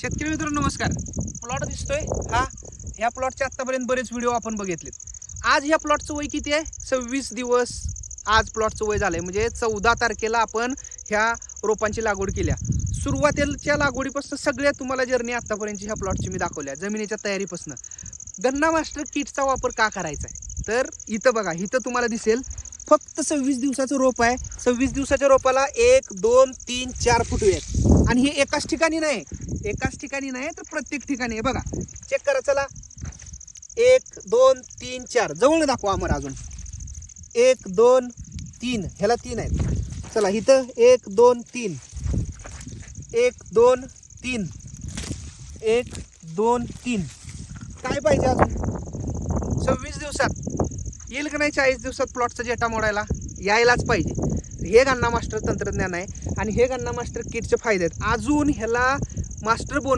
शेतकरी मित्रांनो नमस्कार. प्लॉट दिसतोय. हा ह्या प्लॉटचे आतापर्यंत बरेच व्हिडिओ आपण बघितलेत. आज ह्या प्लॉटचं वय किती आहे? सव्वीस दिवस आज प्लॉटचं वय झालंय. म्हणजे चौदा तारखेला आपण ह्या रोपांची लागवड केल्या. सुरुवातीच्या लागवडीपासून सगळ्या तुम्हाला जर्नी आतापर्यंत ह्या प्लॉटची मी दाखवल्या. जमिनीच्या तयारीपासून. गन्ना मास्टर किटचा वापर का करायचा आहे? तर इथं बघा इथं तुम्हाला दिसेल फक्त सव्वीस दिवसाचं रोप आहे. सव्वीस दिवसाच्या रोपाला एक दोन तीन चार फुटवे आहेत आणि हे एकाच ठिकाणी नाही. एकाच ठिकाणी नाही तर प्रत्येक ठिकाणी आहे. बघा चेक करा चला. एक दोन तीन चार. जवळ दाखवा आम्हाला अजून. एक दोन तीन. ह्याला तीन आहेत. चला इथं एक दोन तीन. एक दोन तीन. एक दोन तीन. काय पाहिजे अजून? सव्वीस दिवसात. येईल का नाही चाळीस दिवसात प्लॉटचा जेटा मोडायला? यायलाच पाहिजे. हे गन्ना मास्टर तंत्रज्ञान आहे आणि हे गन्ना मास्टर किटचे फायदे आहेत. अजून ह्याला मास्टर बोन